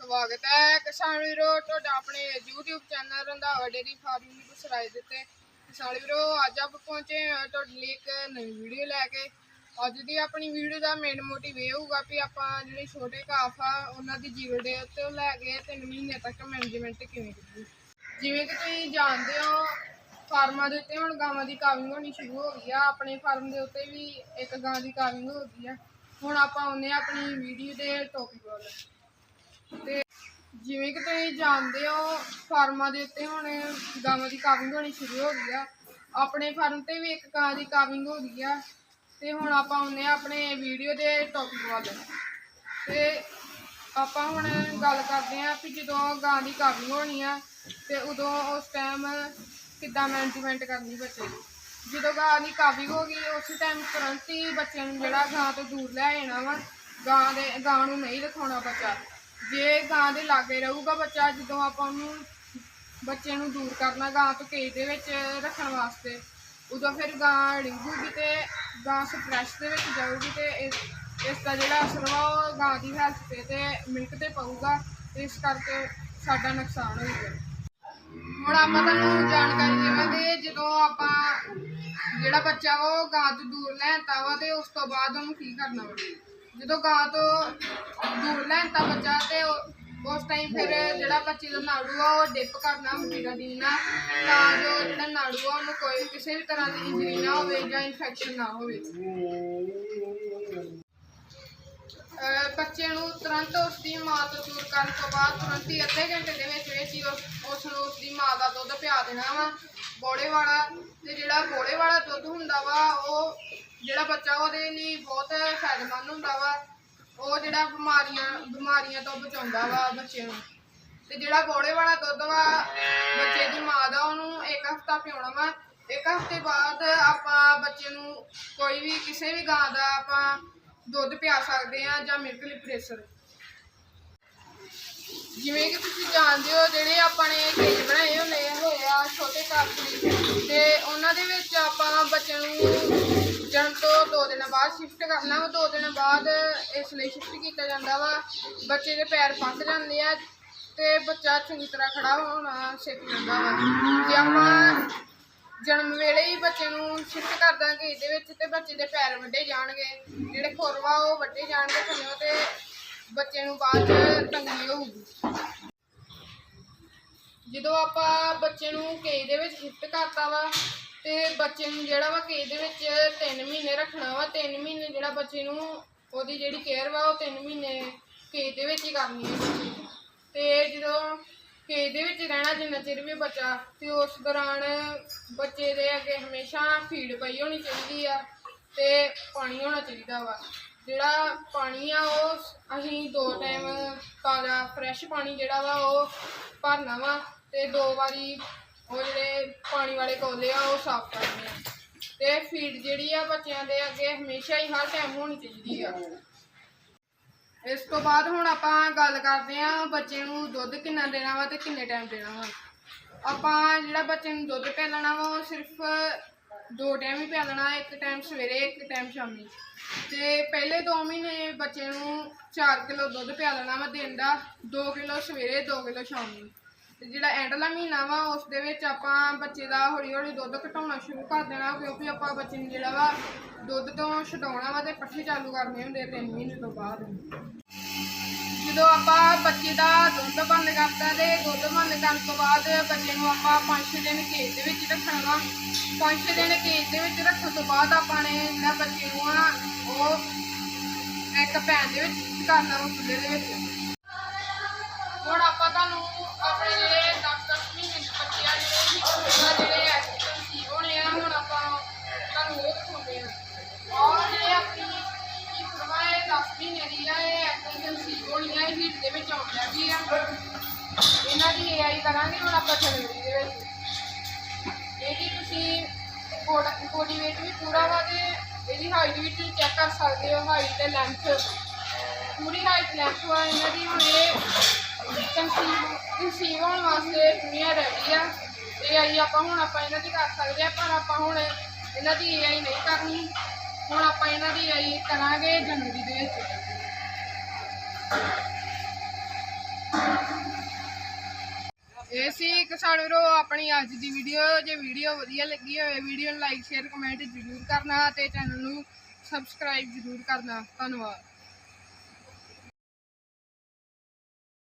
ਸਵਾਗਤ ਹੈ। ਕਿਸਾਨ ਵੀਰੋ, ਤੁਹਾਡਾ ਆਪਣੇ YouTube channel Randhawa dairy farming ਨੂੰ ਸਰਾਏ ਦਿੱਤੇ। ਕਿਸਾਨ ਵੀਰੋ, ਅੱਜ ਆਪ ਪਹੁੰਚੇ ਹਾਂ ਤੁਹਾਡੇ ਲਈ ਇੱਕ ਨਵੀਂ ਵੀਡੀਓ ਲੈ ਕੇ। ਅੱਜ ਦੀ ਆਪਣੀ ਵੀਡੀਓ ਦਾ ਮੇਨ ਮੋਟਿਵ ਇਹ ਹੋਊਗਾ ਵੀ ਆਪਾਂ ਜਿਹੜੇ ਛੋਟੇ ਕਾਫ ਆ, ਉਹਨਾਂ ਦੀ ਜੀਵਨ ਦੇ ਤੋਂ ਲੈ ਕੇ 3 ਮਹੀਨੇ ਤੱਕ ਮੈਨੇਜਮੈਂਟ ਕਿਵੇਂ ਕੀਤੀ ਜਿਵੇਂ ਕਿ ਤੁਸੀਂ ਜਾਣਦੇ ਹੋ ਫਾਰਮਾਂ ਦੇ ਉੱਤੇ ਹੁਣ ਗਾਵਾਂ ਦੀ ਕਾਵਿੰਗ ਹੋਣੀ ਸ਼ੁਰੂ ਹੋ ਗਈ ਆ। ਆਪਣੇ ਫਾਰਮ ਦੇ ਉੱਤੇ ਵੀ ਇੱਕ ਗਾਂ ਦੀ ਕਾਵਿੰਗ ਹੋ ਗਈ ਆ। ਹੁਣ ਆਪਾਂ ਆਉਂਦੇ ਹਾਂ ਆਪਣੀ ਵੀਡੀਓ ਦੇ ਟੌਪਿਕ ਵੱਲ। ਤੇ ਜਿਵੇਂ ਕਿ ਤੁਸੀਂ ਜਾਣਦੇ ਹੋ, ਫਾਰਮਾਂ ਦੇ ਉੱਤੇ ਹੁਣ ਗਾਵਾਂ ਦੀ ਕਾਵਿੰਗ ਹੋਣੀ ਸ਼ੁਰੂ ਹੋ ਗਈ ਆ। ਆਪਣੇ ਫਾਰਮ ਤੇ ਵੀ ਇੱਕ ਗਾਂ ਦੀ ਕਾਵਿੰਗ ਹੋ ਗਈ ਆ। ਤੇ ਹੁਣ ਆਪਾਂ ਆਉਂਦੇ ਆ ਆਪਣੇ ਵੀਡੀਓ ਦੇ ਟੌਪਿਕ ਵੱਲ। ਤੇ ਆਪਾਂ ਹੁਣ ਗੱਲ ਕਰਦੇ ਆ ਵੀ ਜਦੋਂ ਗਾਂ ਦੀ ਕਾਵਿੰਗ ਹੋਣੀ ਆ, ਤੇ ਉਦੋਂ ਉਸ ਟਾਈਮ ਕਿੱਦਾਂ ਮੈਨੇਜਮੈਂਟ ਕਰਨੀ ਬੱਚੇ ਦੀ। ਜਦੋਂ ਗਾਂ ਦੀ ਕਾਵਿੰਗ ਹੋ ਗਈ, ਉਸ ਟਾਈਮ ਤੁਰੰਤ ਹੀ ਬੱਚਿਆਂ ਨੂੰ ਜਿਹੜਾ ਗਾਂ ਤੋਂ ਦੂਰ ਲੈ ਜਾਣਾ ਵਾ, ਗਾਂ ਦੇ, ਗਾਂ ਨੂੰ ਨਹੀਂ ਦਿਖਾਉਣਾ ਬੱਚਾ। ਜੇ ਗਾਂ ਦੇ ਲਾਗੇ ਰਹੂਗਾ ਬੱਚਾ, ਜਦੋਂ ਆਪਾਂ ਉਹਨੂੰ ਬੱਚੇ ਨੂੰ ਦੂਰ ਕਰਨਾ, ਗਾਂ ਤੋਂ ਕੇਜ ਦੇ ਵਿੱਚ ਰੱਖਣ ਵਾਸਤੇ, ਉਦੋਂ ਫਿਰ ਗਾਂ ਡਿੰਗੂਗੀ ਤੇ ਗਾਂ ਸਪਰੈਸ਼ ਦੇ ਵਿੱਚ ਜਾਊਗੀ ਤੇ ਇਸ ਦਾ ਜਿਹੜਾ ਅਸਰ ਵਾ ਉਹ ਗਾਂ ਦੀ ਹੈਲਥ ਤੇ ਤੇ ਮਿਲਕ ਤੇ ਪਊਗਾ, ਇਸ ਕਰਕੇ ਸਾਡਾ ਨੁਕਸਾਨ ਹੋਊਗਾ ਹੁਣ ਆਪਾਂ ਤੁਹਾਨੂੰ ਜਾਣਕਾਰੀ ਦੇਵਾਂਗੇ, ਜਦੋਂ ਆਪਾਂ ਜਿਹੜਾ ਬੱਚਾ ਵਾ ਉਹ ਗਾਂ ਤੋਂ ਦੂਰ ਲੈਂਦਾ ਵਾ ਤੇ ਉਸ ਤੋਂ ਬਾਅਦ ਉਹਨੂੰ ਕੀ ਕਰਨਾ ਵਾ? ਜਦੋਂ ਗਾਂ ਤੋਂ ਦੂਰ ਲੈਂਦਾ ਬੱਚਾ ਤੇ ਉਹ- ਉਸ ਟਾਈਮ ਫਿਰ ਜਿਹੜਾ ਬੱਚੇ ਦਾ ਨਾੜੂ ਆ, ਉਹ ਡਿਪ ਕਰਨਾ ਮਿੱਟੀ ਦਾ ਦੇਣਾ ਤਾਂ ਜੋ ਜਿਹੜਾ ਨਾੜੂ ਆ, ਉਹਨੂੰ ਕੋਈ ਕਿਸੇ ਵੀ ਤਰ੍ਹਾਂ ਦੀ ਇੰਜਰੀ ਨਾ ਹੋਵੇ ਜਾਂ ਇਨਫੈਕਸ਼ਨ ਨਾ ਹੋਵੇ। ਅਹ ਬੱਚੇ ਨੂੰ ਤੁਰੰਤ ਉਸ ਦੀ ਮਾਂ ਤੋਂ ਦੂਰ ਕਰਨ ਤੋਂ ਬਾਅਦ ਤੁਰੰਤ ਹੀ ਅੱਧੇ ਘੰਟੇ ਦੇ ਵਿੱਚ ਵਿੱਚ ਹੀ ਉਸ ਉਸ ਨੂੰ ਉਸ ਦੀ ਮਾਂ ਦਾ ਦੁੱਧ ਪਿਆ ਦੇਣਾ ਵਾ। ਬੋੜੇ ਵਾਲਾ ਤੇ ਜਿਹੜਾ ਬੋੜੇ ਵਾਲਾ ਦੁੱਧ ਹੁੰਦਾ ਵਾ, ਉਹ ਜਿਹੜਾ ਬੱਚਾ ਉਹਦੇ ਲਈ ਬਹੁਤ ਫਾਇਦੇਮੰਦ ਹੁੰਦਾ ਵਾ। ਉਹ ਜਿਹੜਾ ਬਿਮਾਰੀਆਂ ਬਿਮਾਰੀਆਂ ਤੋਂ ਬਚਾਉਂਦਾ ਵਾ ਬੱਚੇ ਨੂੰ। ਤੇ ਜਿਹੜਾ ਗੋੜੇ ਵਾਲਾ ਦੁੱਧ ਵਾ, ਬੱਚੇ ਦੀ ਮਾਂ ਦਾ, ਉਹਨੂੰ ਇੱਕ ਹਫਤਾ ਪਿਉਣਾ ਵਾ। ਇੱਕ ਹਫ਼ਤੇ ਬਾਅਦ ਆਪਾਂ ਬੱਚੇ ਨੂੰ ਕੋਈ ਵੀ, ਕਿਸੇ ਵੀ ਗਾਂ ਦਾ ਆਪਾਂ ਦੁੱਧ ਪਿਆ ਸਕਦੇ ਆ ਜਾਂ ਮਿਲਕ ਲਿਪਰੇਸਰ ਜਿਵੇਂ ਕਿ ਤੁਸੀਂ ਜਾਣਦੇ ਹੋ, ਜਿਹੜੇ ਆਪਾਂ ਨੇ ਕੇਜ ਬਣਾਏ ਹੁੰਦੇ ਹੋਏ ਆ ਛੋਟੇ ਕੱਪ ਲਈ ਤੇ ਉਹਨਾਂ ਦੇ ਵਿੱਚ ਆਪਾਂ ਬੱਚੇ ਨੂੰ ਬਾਅਦ ਸ਼ਿਫਟ ਕਰਨਾ ਵਾ, ਦੋ ਦਿਨ ਬਾਅਦ ਇਸ ਲਈ ਸ਼ਿਫਟ ਕੀਤਾ ਜਾਂਦਾ ਵਾ। ਬੱਚੇ ਦੇ ਪੈਰ ਫਸ ਜਾਂਦੇ ਆ ਤੇ ਬੱਚਾ ਚੰਗੀ ਤਰ੍ਹਾਂ ਖੜਾ ਹੋਣਾ ਸਿੱਖ ਜਾਂਦਾ ਵਾ। ਜੇ ਆਪਾਂ ਜਨਮ ਵੇਲੇ ਹੀ ਬੱਚੇ ਨੂੰ ਸ਼ਿਫਟ ਕਰ ਦਾਂਗੇ ਇਹਦੇ ਵਿੱਚ ਤੇ ਬੱਚੇ ਦੇ ਪੈਰ ਵੱਡੇ ਜਾਣਗੇ। ਜਿਹੜੇ ਖੁਰਵਾ ਉਹ ਵੱਡੇ ਜਾਣਗੇ ਥੱਲੇ ਤੇ ਬੱਚੇ ਨੂੰ ਬਾਅਦ ਚ ਤੰਗੀ ਹੋਊਗੀ। ਜਦੋਂ ਆਪਾਂ ਬੱਚੇ ਨੂੰ ਕੇਜ ਦੇ ਵਿੱਚ ਸ਼ਿਫਟ ਕਰਤਾ ਵਾ ਤੇ ਬੱਚੇ ਨੂੰ ਜਿਹੜਾ ਵਾ ਕੇਜ ਦੇ ਵਿੱਚ 3 ਮਹੀਨੇ ਰੱਖਣਾ ਵਾ 3 ਮਹੀਨੇ ਜਿਹੜਾ ਬੱਚੇ ਨੂੰ ਉਹਦੀ ਜਿਹੜੀ ਕੇਅਰ ਵਾ ਉਹ 3 ਮਹੀਨੇ ਕੇਜ ਦੇ ਵਿੱਚ ਹੀ ਕਰਨੀ ਹੈ ਬੱਚੇ ਦੀ। ਤੇ ਜਦੋਂ ਕੇਜ ਦੇ ਵਿੱਚ ਰਹਿਣਾ ਜਿੰਨਾ ਚਿਰ ਵੀ ਬੱਚਾ, ਤੇ ਉਸ ਦੌਰਾਨ ਬੱਚੇ ਦੇ ਅੱਗੇ ਹਮੇਸ਼ਾ ਫੀਡ ਪਈ ਹੋਣੀ ਚਾਹੀਦੀ ਆ ਤੇ ਪਾਣੀ ਹੋਣਾ ਚਾਹੀਦਾ ਵਾ ਜਿਹੜਾ ਪਾਣੀ ਆ ਉਹ ਅਸੀਂ ਦੋ ਟਾਈਮ ਤਾਜ਼ਾ ਫਰੈਸ਼ ਪਾਣੀ ਜਿਹੜਾ ਵਾ ਉਹ ਭਰਨਾ ਵਾ ਤੇ ਦੋ ਵਾਰੀ ਉਹ ਜਿਹੜੇ ਪਾਣੀ ਵਾਲੇ ਕੋਲੇ ਆ, ਉਹ ਸਾਫ਼ ਕਰਨੇ ਆ। ਤੇ ਫੀਡ ਜਿਹੜੀ ਆ ਬੱਚਿਆਂ ਦੇ ਅੱਗੇ ਹਮੇਸ਼ਾ ਹੀ ਹਰ ਟਾਈਮ ਹੋਣੀ ਚਾਹੀਦੀ ਆ। ਇਸ ਤੋਂ ਬਾਅਦ ਹੁਣ ਆਪਾਂ ਗੱਲ ਕਰਦੇ ਆਂ ਬੱਚੇ ਨੂੰ ਦੁੱਧ ਕਿੰਨਾ ਦੇਣਾ ਵਾ ਤੇ ਕਿੰਨੇ ਟਾਈਮ ਦੇਣਾ ਵਾ। ਆਪਾਂ ਜਿਹੜਾ ਬੱਚੇ ਨੂੰ ਦੁੱਧ ਪਿਲਾਣਾ ਵਾ, ਉਹ ਸਿਰਫ ਦੋ ਟਾਈਮ ਹੀ ਪਿਲਾਣਾ ਇੱਕ ਟਾਈਮ ਸਵੇਰੇ, ਇੱਕ ਟਾਈਮ ਸ਼ਾਮੀ। ਤੇ ਪਹਿਲੇ 2 ਮਹੀਨੇ ਬੱਚੇ ਨੂੰ 4 ਕਿਲੋ ਦੁੱਧ ਪਿਲਾਣਾ ਵਾ ਦਿਨ ਦਾ 2 ਕਿਲੋ ਸਵੇਰੇ 2 ਕਿਲੋ ਸ਼ਾਮੀ। ਤੇ ਜਿਹੜਾ ਐਂਡਲਾ ਮਹੀਨਾ ਵਾ ਉਸ ਦੇ ਵਿੱਚ ਆਪਾਂ ਬੱਚੇ ਦਾ ਹੌਲੀ ਹੌਲੀ ਦੁੱਧ ਘਟਾਉਣਾ ਸ਼ੁਰੂ ਕਰ ਦੇਣਾ, ਕਿਉਂਕਿ ਆਪਾਂ ਬੱਚੇ ਨੂੰ ਜਿਹੜਾ ਵਾ ਦੁੱਧ ਤੋਂ ਛਡਾਉਣਾ ਵਾ ਤੇ ਪੱਠੇ ਚਾਲੂ ਕਰਨੇ ਹੁੰਦੇ 3 ਮਹੀਨੇ ਤੋਂ ਬਾਅਦ। ਜਦੋਂ ਆਪਾਂ ਬੱਚੇ ਦਾ ਦੁੱਧ ਬੰਦ ਕਰਤਾ ਤੇ ਦੁੱਧ ਬੰਦ ਕਰਨ ਤੋਂ ਬਾਅਦ ਬੱਚੇ ਨੂੰ ਆਪਾਂ 5-6 ਦਿਨ ਕੇਜ ਦੇ ਵਿੱਚ ਰੱਖਣਾ ਵਾ। 5-6 ਦਿਨ ਕੇਜ ਦੇ ਵਿੱਚ ਰੱਖਣ ਤੋਂ ਬਾਅਦ ਆਪਾਂ ਨੇ ਜਿਹੜਾ ਬੱਚੇ ਨੂੰ ਆ, ਉਹ ਇੱਕ ਪੈਨ ਦੇ ਵਿੱਚ shift ਕਰਨਾ ਵਾ ਚੁੱਲ੍ਹੇ ਦੇ ਵਿੱਚ। ਹੁਣ ਆਪਾਂ ਤੁਹਾਨੂੰ ਆਪਣੇ ਜਿਹੜੇ 10-10 ਮਹੀਨੇ ਦੇ ਬੱਚਿਆਂ ਆ, ਜਿਹੜੇ ਐਕਸੀਡੈਂਟ ਸੀ ਹੋਣੇ ਆ ਹੁਣ ਆਪਾਂ ਤੁਹਾਨੂੰ ਉਹ ਦਿਖਾਉਂਦੇ ਆ। ਔਰ ਜਿਹੜੇ ਆਪਣੀ ਕੀ ਕਰਵਾਏ 10 ਮਹੀਨੇ ਦੀ ਆ, ਇਹ ਐਕਸੀਡੈਂਟ ਸੀ ਹੋਣੀ ਆ ਹੀਟ ਦੇ ਵਿੱਚ ਆਉਣ ਲੱਗੀ ਆ। ਇਹਨਾਂ ਦੀ ਏਆਈ ਕਰਾਂਗੇ, ਹੁਣ ਆਪਾਂ ਜਨਵਰੀ ਦੇ ਵਿੱਚ। ਇਹਦੀ ਤੁਸੀਂ ਬੋਡੀ weight ਵੀ ਪੂਰਾ ਵਾ ਤੇ ਇਹਦੀ ਹਾਈਟ ਵੀ ਤੁਸੀਂ ਚੈੱਕ ਕਰ ਸਕਦੇ ਹੋ ਹਾਈਟ ਤੇ ਲੈਂਥ ਪੂਰੀ ਹਾਈਟ ਲੈਂਥ ਵਾ, ਇਹਨਾਂ ਦੀ, ਹੁਣ ਇਹ ਕਨਸੀਵ ਕਨਸੀਵ ਹੋਣ ਵਾਸਤੇ ਦੁਨੀਆ ਰੈਡੀ ਆ। ਇਹ ਆਈ ਆਪਾਂ ਹੁਣ ਆਪਾਂ ਇਹਨਾਂ ਦੀ ਕਰ ਸਕਦੇ ਆ, ਪਰ ਆਪਾਂ ਹੁਣ ਇਹਨਾਂ ਦੀ ਏਆਈ ਨਹੀਂ ਕਰਨੀ। ਹੁਣ ਆਪਾਂ ਇਹਨਾਂ ਦੀ ਏਆਈ ਕਰਾਂਗੇ ਜਨਵਰੀ ਦੇ ਵਿੱਚ। ਇਹ ਸੀ ਕਿਸਾਨ ਵੀਰੋ ਆਪਣੀ ਅੱਜ ਦੀ ਵੀਡੀਓ ਜੇ ਵੀਡੀਓ ਵਧੀਆ ਲੱਗੀ ਹੋਵੇ ਵੀਡੀਓ ਨੂੰ ਲਾਈਕ ਸ਼ੇਅਰ ਕਮੈਂਟ ਜ਼ਰੂਰ ਕਰਨਾ ਤੇ ਚੈਨਲ ਨੂੰ ਸਬਸਕ੍ਰਾਈਬ ਜ਼ਰੂਰ ਕਰਨਾ। ਧੰਨਵਾਦ।